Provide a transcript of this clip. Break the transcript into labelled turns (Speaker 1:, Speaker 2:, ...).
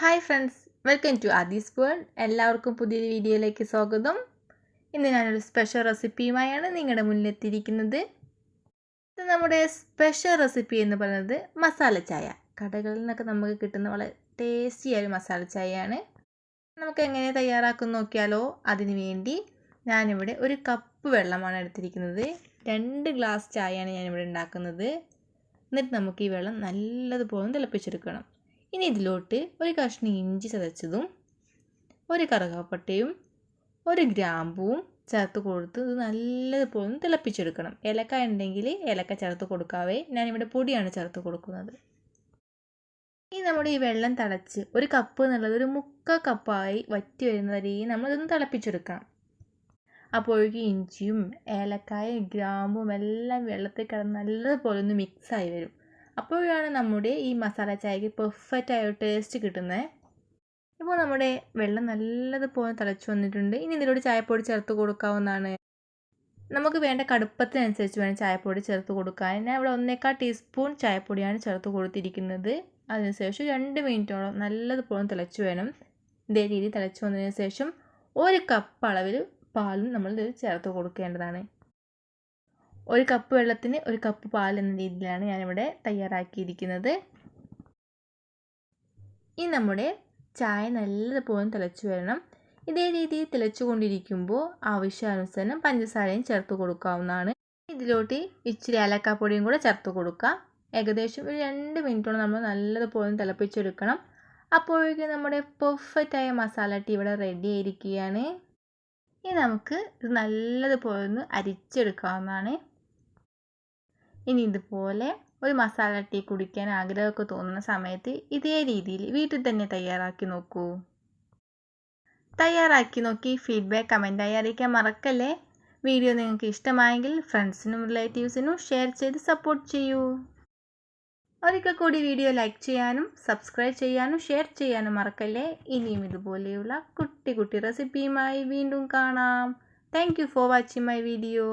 Speaker 1: Hi friends welcome to Aadi's world എല്ലാവർക്കും പുതിയൊരു വീഡിയോയിലേക്ക് സ്വാഗതം. ഇന്ന് ഞാനൊരു സ്പെഷ്യൽ റെസിപ്പിയുമായാണ് നിങ്ങളുടെ മുന്നിലെത്തിയിരിക്കുന്നത്. ഇത് നമ്മുടെ സ്പെഷ്യൽ റെസിപ്പി എന്ന് പറയുന്നത് മസാല ചായ. കടകളിൽ നിന്നൊക്കെ നമുക്ക് കിട്ടുന്ന വളരെ ടേസ്റ്റിയായ ഒരു മസാല ചായയാണ്. നമുക്ക് എങ്ങനെ തയ്യാറാക്കും നോക്കിയാലോ? അതിനു വേണ്ടി ഞാനിവിടെ ഒരു കപ്പ് വെള്ളമാണ് എടുത്തിരിക്കുന്നത്. രണ്ട് ഗ്ലാസ് ചായയാണ് ഞാനിവിടെ ഉണ്ടാക്കുന്നത്. എന്നിട്ട് നമുക്ക് ഈ വെള്ളം നല്ലതുപോലെ തിളപ്പിച്ചെടുക്കണം. ഇനി ഇതിലോട്ട് ഒരു കഷ്ണം ഇഞ്ചി ചതച്ചതും ഒരു കറുകപ്പട്ടയും ഒരു ഗ്രാമ്പുവും ചേർത്ത് കൊടുത്ത് ഇത് നല്ലതുപോലെ ഒന്ന് തിളപ്പിച്ചെടുക്കണം. ഏലക്ക ഉണ്ടെങ്കിൽ ഏലക്ക ചേർത്ത് കൊടുക്കാവേ. ഞാനിവിടെ പൊടിയാണ് ചേർത്ത് കൊടുക്കുന്നത്. ഇനി നമ്മുടെ ഈ വെള്ളം തിളച്ച് ഒരു കപ്പ് എന്നുള്ളത് ഒരു മുക്ക കപ്പായി വറ്റി വരുന്ന വരെയും നമ്മളിതൊന്ന് തിളപ്പിച്ചെടുക്കണം. അപ്പോഴേക്കും ഇഞ്ചിയും ഏലക്കായും ഗ്രാമ്പും എല്ലാം വെള്ളത്തിൽ കിടന്ന് നല്ലതുപോലെ ഒന്ന് മിക്സായി വരും. അപ്പോഴാണ് നമ്മുടെ ഈ മസാല ചായക്ക് പെർഫെക്റ്റ് ആയ ടേസ്റ്റ് കിട്ടുന്നത് ഇപ്പോൾ നമ്മുടെ വെള്ളം നല്ലതുപോലെ തിളച്ചു വന്നിട്ടുണ്ട്. ഇനി ഇതിലൂടെ ചായപ്പൊടി ചേർത്ത് കൊടുക്കാവുന്നതാണ്. നമുക്ക് വേണ്ട കടുപ്പത്തിനനുസരിച്ച് വേണം ചായപ്പൊടി ചേർത്ത് കൊടുക്കാൻ. ഞാൻ ഇവിടെ ഒന്നേക്കാൾ ടീസ്പൂൺ ചായപ്പൊടിയാണ് ചേർത്ത് കൊടുത്തിരിക്കുന്നത്. അതിനുശേഷം രണ്ട് മിനിറ്റോളം നല്ലതുപോലെ തിളച്ച് വേണം. ഇതേ രീതിയിൽ തിളച്ച് വന്നതിന് ശേഷം ഒരു കപ്പ് അളവിൽ പാലും നമ്മൾ ചേർത്ത് കൊടുക്കേണ്ടതാണ്. ഒരു കപ്പ് വെള്ളത്തിന് ഒരു കപ്പ് പാൽ എന്ന രീതിയിലാണ് ഞാനിവിടെ തയ്യാറാക്കിയിരിക്കുന്നത്. ഈ നമ്മുടെ ചായ നല്ലതുപോലെ തിളച്ചു വരണം. ഇതേ രീതിയിൽ തിളച്ചു കൊണ്ടിരിക്കുമ്പോൾ ആവശ്യാനുസരണം പഞ്ചസാരയും ചേർത്ത് കൊടുക്കാവുന്നതാണ്. ഇതിലോട്ട് ഇച്ചിരി ഏലക്കാപ്പൊടിയും കൂടെ ചേർത്ത് കൊടുക്കുക ഏകദേശം ഒരു രണ്ട് മിനിറ്റോളം നമ്മൾ നല്ലതുപോലെ തിളപ്പിച്ചെടുക്കണം. അപ്പോഴേക്കും നമ്മുടെ പെർഫെക്റ്റ് ആയ മസാല ടീ ഇവിടെ റെഡി ആയിരിക്കുകയാണ്. ഇനി നമുക്ക് ഇത് നല്ലതുപോലെ ഒന്ന് അരിച്ചെടുക്കാവുന്നതാണ്. ഇനി ഇതുപോലെ ഒരു മസാല ടീ കുടിക്കാൻ ആഗ്രഹമൊക്കെ തോന്നുന്ന സമയത്ത് ഇതേ രീതിയിൽ വീട്ടിൽ തന്നെ തയ്യാറാക്കി നോക്കൂ. തയ്യാറാക്കി നോക്കി ഫീഡ്ബാക്ക് കമന്റായി അറിയിക്കാൻ മറക്കല്ലേ? വീഡിയോ നിങ്ങൾക്ക് ഇഷ്ടമായെങ്കിൽ ഫ്രണ്ട്സിനും റിലേറ്റീവ്സിനും ഷെയർ ചെയ്ത് സപ്പോർട്ട് ചെയ്യൂ. ഒരിക്കൽ കൂടി വീഡിയോ ലൈക്ക് ചെയ്യാനും സബ്സ്ക്രൈബ് ചെയ്യാനും ഷെയർ ചെയ്യാനും മറക്കല്ലേ? ഇനിയും ഇതുപോലെയുള്ള കുട്ടി കുട്ടി റെസിപ്പിയുമായി വീണ്ടും കാണാം. Thank for watching my video